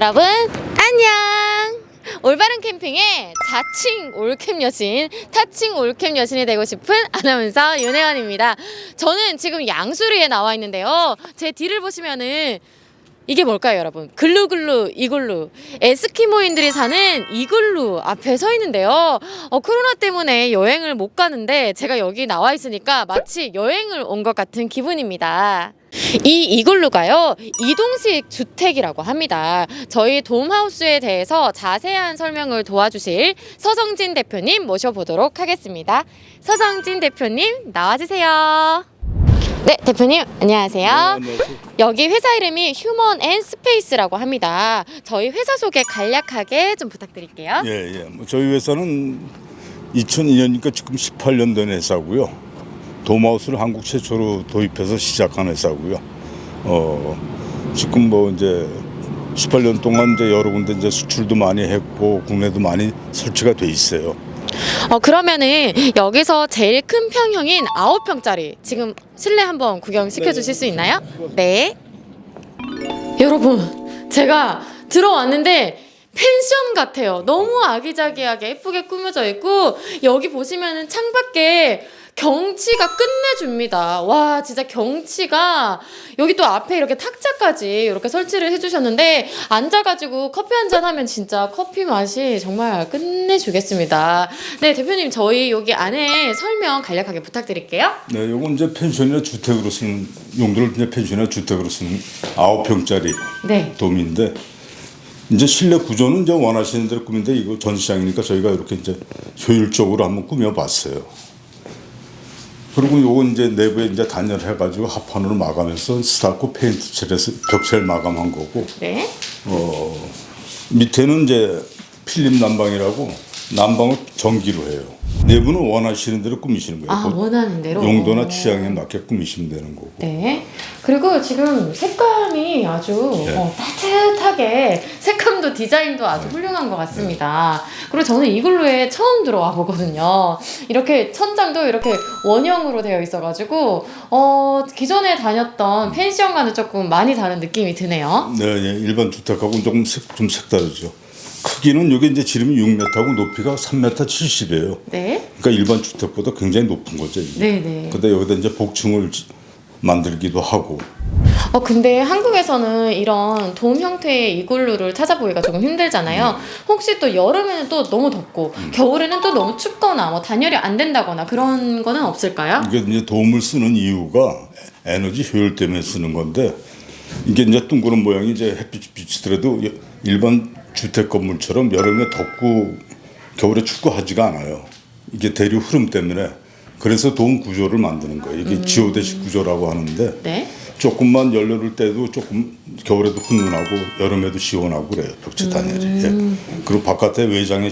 여러분 안녕. 올바른 캠핑의 자칭 올캠 여신, 타칭 올캠 여신이 되고 싶은 아나운서 윤혜원입니다. 저는 지금 양수리에 나와 있는데요. 제 뒤를 보시면은 이게 뭘까요, 여러분? 글루글루 이글루. 에스키모인들이 사는 이글루 앞에 서 있는데요. 어, 코로나 때문에 여행을 못 가는데 제가 여기 나와 있으니까 마치 여행을 온 것 같은 기분입니다. 이 이글루가요 이동식 주택이라고 합니다. 저희 돔하우스에 대해서 자세한 설명을 도와주실 서성진 대표님 모셔보도록 하겠습니다. 서성진 대표님 나와주세요. 네 대표님 안녕하세요. 안녕하세요. 여기 회사 이름이 휴먼 앤 스페이스라고 합니다. 저희 회사 소개 간략하게 좀 부탁드릴게요. 예, 예. 뭐 저희 회사는 2002년이니까 지금 18년 된 회사고요. 도마우스를 한국 최초로 도입해서 시작한 회사고요. 어, 지금 뭐 이제 18년 동안 이제 여러 군데 이제 수출도 많이 했고 국내도 많이 설치가 돼 있어요. 어 그러면은 여기서 제일 큰 평형인 9평짜리 지금 실내 한번 구경시켜 주실 수 있나요? 네. 여러분, 제가 들어왔는데 펜션 같아요. 너무 아기자기하게 예쁘게 꾸며져 있고 여기 보시면은 창밖에 경치가 끝내줍니다. 와, 진짜 경치가 여기 또 앞에 이렇게 탁자까지 이렇게 설치를 해주셨는데 앉아가지고 커피 한 잔 하면 진짜 커피 맛이 정말 끝내주겠습니다. 네, 대표님 저희 여기 안에 설명 간략하게 부탁드릴게요. 네, 요건 이제 펜션이나 주택으로 쓰는 용도를 이제 펜션이나 주택으로 쓰는 9평짜리 네. 돔인데 이제 실내 구조는 이제 원하시는 대로 꾸민데 이거 전시장이니까 저희가 이렇게 이제 효율적으로 한번 꾸며봤어요. 그리고 요건 이제 내부에 이제 단열해가지고 합판으로 마감해서 스타코 페인트 칠해서 벽체를 마감한 거고 네. 어 밑에는 이제 필름 난방이라고 난방을 전기로 해요. 내부는 원하시는 대로 꾸미시는 거예요. 아, 그 원하는 대로. 용도나 어. 취향에 맞게 꾸미시면 되는 거고. 네. 그리고 지금 색감이 아주 네. 어, 따뜻하게 색감도 디자인도 아주 훌륭한 것 같습니다. 그리고 저는 이글루에 처음 들어와 보거든요. 이렇게 천장도 이렇게 원형으로 되어 있어가지고 어, 기존에 다녔던 펜션과는 조금 많이 다른 느낌이 드네요. 네, 예, 일반 주택하고는 조금 색, 좀 색다르죠. 크기는 이게 이제 지름이 6m고 높이가 3m 70이에요. 네. 그러니까 일반 주택보다 굉장히 높은 거죠. 이게. 네네. 근데 여기다 이제 복층을 지- 만들기도 하고. 어 근데 한국에서는 이런 돔 형태의 이글루를 찾아보기가 조금 힘들잖아요. 혹시 또 여름에는 또 너무 덥고 겨울에는 또 너무 춥거나 뭐 단열이 안 된다거나 그런 거는 없을까요? 이게 이제 도움을 쓰는 이유가 에너지 효율 때문에 쓰는 건데 이게 이제 둥그런 모양이 이제 햇빛 비치더라도 여- 일반 주택 건물처럼 여름에 덥고 겨울에 춥고 하지가 않아요. 이게 대류 흐름 때문에 그래서 도움 구조를 만드는 거예요. 이게 지오대식 구조라고 하는데 네. 조금만 열려를 때도 조금 겨울에도 훈훈하고 여름에도 시원하고 그래요 벽체 단열이 예. 그리고 바깥에 외장에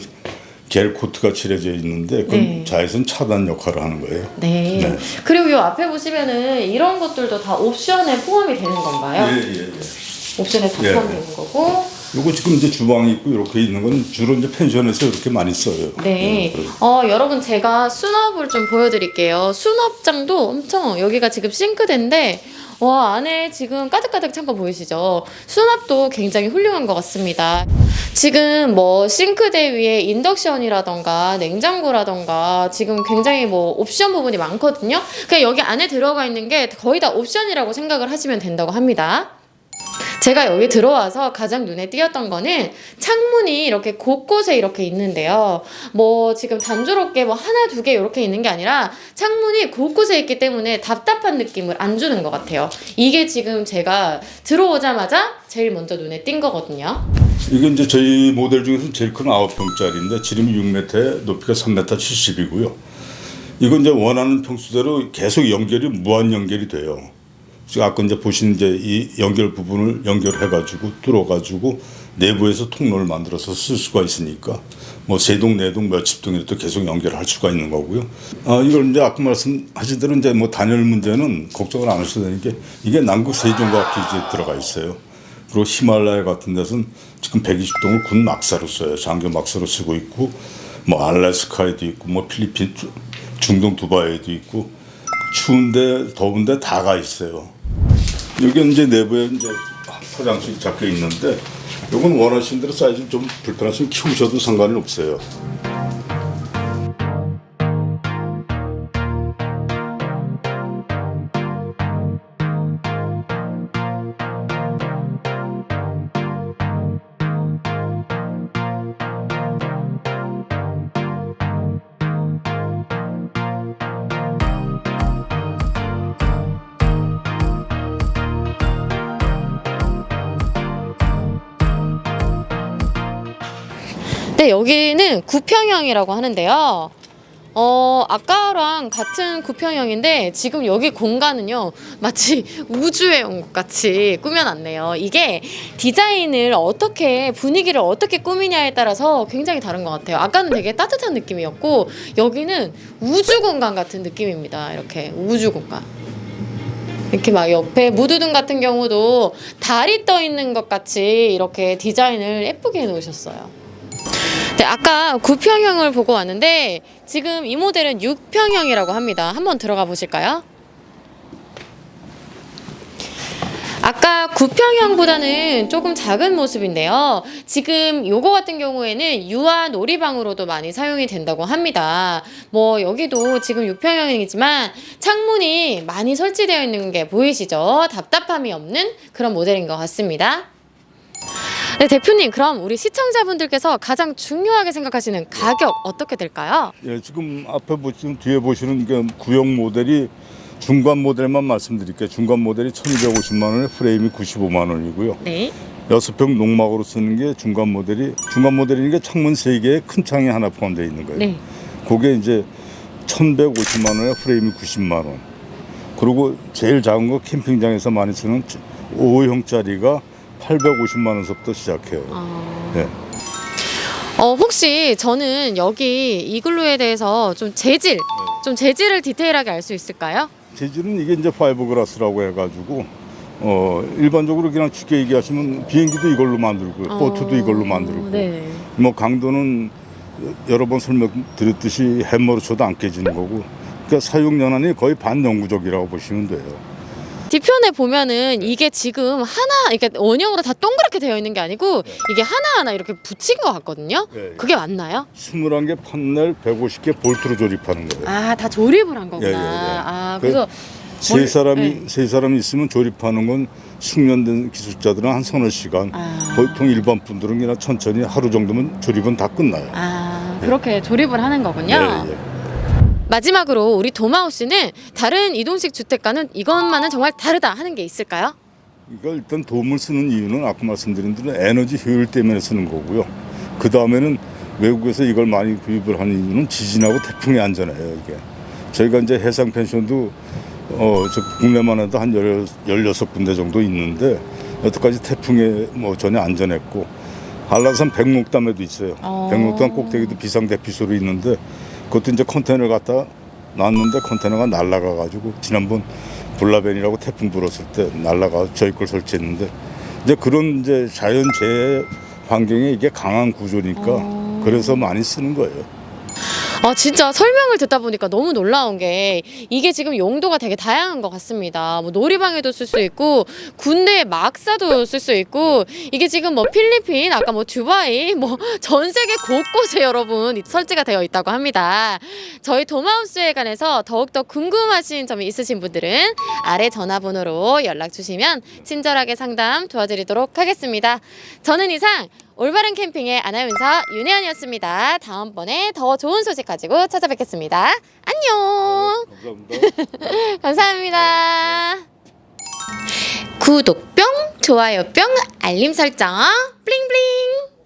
겔 코트가 칠해져 있는데 그건 네. 자외선 차단 역할을 하는 거예요 네. 네. 그리고 요 앞에 보시면은 이런 것들도 다 옵션에 포함이 되는 건가요? 예 예 예 옵션에 다 예. 포함되는 거고. 요거 지금 이제 주방이 있고 이렇게 있는 건 주로 이제 펜션에서 이렇게 많이 써요 네. 예, 어, 여러분 제가 수납을 좀 보여드릴게요. 수납장도 엄청 여기가 지금 싱크대인데 와 안에 지금 가득가득 찬 거 보이시죠? 수납도 굉장히 훌륭한 것 같습니다. 지금 뭐 싱크대 위에 인덕션이라던가 냉장고라던가 지금 굉장히 뭐 옵션 부분이 많거든요. 그냥 여기 안에 들어가 있는 게 거의 다 옵션이라고 생각을 하시면 된다고 합니다. 제가 여기 들어와서 가장 눈에 띄었던 거는 창문이 이렇게 곳곳에 이렇게 있는데요. 뭐 지금 단조롭게 뭐 하나 두 개 이렇게 있는 게 아니라 창문이 곳곳에 있기 때문에 답답한 느낌을 안 주는 것 같아요. 이게 지금 제가 들어오자마자 제일 먼저 눈에 띈 거거든요. 이게 이제 저희 모델 중에서 제일 큰 9평짜리인데 지름이 6m에 높이가 3m 70이고요 이건 이제 원하는 평수대로 계속 연결이 무한 연결이 돼요 아까 이제 보신 이제 이 연결 부분을 연결해가지고 뚫어가지고 내부에서 통로를 만들어서 쓸 수가 있으니까 뭐 세동 네동 몇십 동이라도 계속 연결할 수가 있는 거고요. 아 이걸 이제 아까 말씀하신 대로 이제 뭐 단열 문제는 걱정을 안 하셔도 되는 게 이게 남극 세종과학 기지에 들어가 있어요. 그리고 히말라야 같은 데서는 지금 120동을 군 막사로 써요. 장교 막사로 쓰고 있고 뭐 알래스카에도 있고 뭐 필리핀 주- 중동 두바이에도 있고 추운데 더운데 다가 있어요. 여기 이제 내부에 이제 포장식 잡혀 있는데 이건 원하시는 대로 사이즈 좀 불편하시면 키우셔도 상관은 없어요. 네, 여기는 구평형이라고 하는데요. 어, 아까랑 같은 구평형인데 지금 여기 공간은요, 마치 우주에 온 것 같이 꾸며놨네요. 이게 디자인을 어떻게, 분위기를 어떻게 꾸미냐에 따라서 굉장히 다른 것 같아요. 아까는 되게 따뜻한 느낌이었고, 여기는 우주 공간 같은 느낌입니다. 이렇게 우주 공간. 이렇게 막 옆에 무드등 같은 경우도 달이 떠 있는 것 같이 이렇게 디자인을 예쁘게 해놓으셨어요. 네, 아까 9평형을 보고 왔는데 지금 이 모델은 6평형이라고 합니다. 한번 들어가 보실까요? 아까 9평형보다는 조금 작은 모습인데요. 지금 요거 같은 경우에는 유아 놀이방으로도 많이 사용이 된다고 합니다. 뭐 여기도 지금 6평형이지만 창문이 많이 설치되어 있는 게 보이시죠? 답답함이 없는 그런 모델인 것 같습니다. 네, 대표님, 그럼 우리 시청자분들께서 가장 중요하게 생각하시는 가격 어떻게 될까요? 예, 지금 앞에 보시면 뒤에 보시는 그 구형 모델이 중간 모델만 말씀드릴게요. 중간 모델이 1,250만 원에 프레임이 95만 원이고요. 네. 여섯 평 농막으로 쓰는 게 중간 모델이 중간 모델이니까 창문 세 개에 큰 창이 하나 포함되어 있는 거예요. 네. 그게 이제 1,150만 원에 프레임이 90만 원. 그리고 제일 작은 거 캠핑장에서 많이 쓰는 5형짜리가 850만 원서부터 시작해요. 어... 네. 어, 혹시 저는 여기 이글루에 대해서 좀 재질, 좀 재질을 디테일하게 알 수 있을까요? 재질은 이게 이제 파이버그라스라고 해가지고 어 일반적으로 그냥 쉽게 얘기하시면 비행기도 이걸로 만들고 보트도 이걸로 만들고 네. 뭐 강도는 여러 번 설명드렸듯이 햄머로 쳐도 안 깨지는 거고 그러니까 사용 연한이 거의 반영구적이라고 보시면 돼요. 뒤편에 보면은 이게 지금 하나, 이렇게 원형으로 다 동그랗게 되어 있는 게 아니고 이게 하나하나 이렇게 붙인 것 같거든요. 네. 그게 맞나요? 21개 판넬 150개 볼트로 조립하는 거예요. 아, 다 조립을 한 거구나. 예, 예, 예. 아, 그 그래서 세 뭘- 사람이 네. 세 사람이 있으면 조립하는 건 숙련된 기술자들은 한 서너 시간. 아. 보통 일반 분들은 그냥 천천히 하루 정도면 조립은 다 끝나요. 아, 그렇게 조립을 하는 거군요. 예, 예. 마지막으로 우리 도마우스는 다른 이동식 주택과는 이것만은 정말 다르다 하는 게 있을까요? 이거 일단 도움을 쓰는 이유는 아까 말씀드린 대로 에너지 효율 때문에 쓰는 거고요. 그 다음에는 외국에서 이걸 많이 구입을 하는 이유는 지진하고 태풍에 안전해요. 이게 저희가 이제 해상 펜션도 어 저 국내만 해도 한 열, 16군데 정도 있는데 여태까지 태풍에 뭐 전혀 안전했고 한라산 백록담에도 있어요. 어. 백록담 꼭대기도 비상 대피소로 있는데 그것도 이제 컨테이너 갖다 놨는데 컨테이너가 날아가 가지고 지난번 블라벤이라고 태풍 불었을 때 날아가 저희 걸 설치했는데 이제 그런 이제 자연 재해 환경에 이게 강한 구조니까 어. 그래서 많이 쓰는 거예요. 아 진짜 설명을 듣다 보니까 너무 놀라운 게 이게 지금 용도가 되게 다양한 것 같습니다. 뭐 놀이방에도 쓸 수 있고 군대 막사도 쓸 수 있고 이게 지금 뭐 필리핀 아까 뭐 두바이 뭐 전 세계 곳곳에 여러분 설치가 되어 있다고 합니다. 저희 도마우스에 관해서 더욱더 궁금하신 점이 있으신 분들은 아래 전화번호로 연락 주시면 친절하게 상담 도와드리도록 하겠습니다. 저는 이상 올바른 캠핑의 아나운서 윤혜연이었습니다. 다음번에 더 좋은 소식 가지고 찾아뵙겠습니다. 안녕! 감사합니다. 감사합니다. 구독 뿅, 좋아요 뿅, 알림 설정, 블링블링!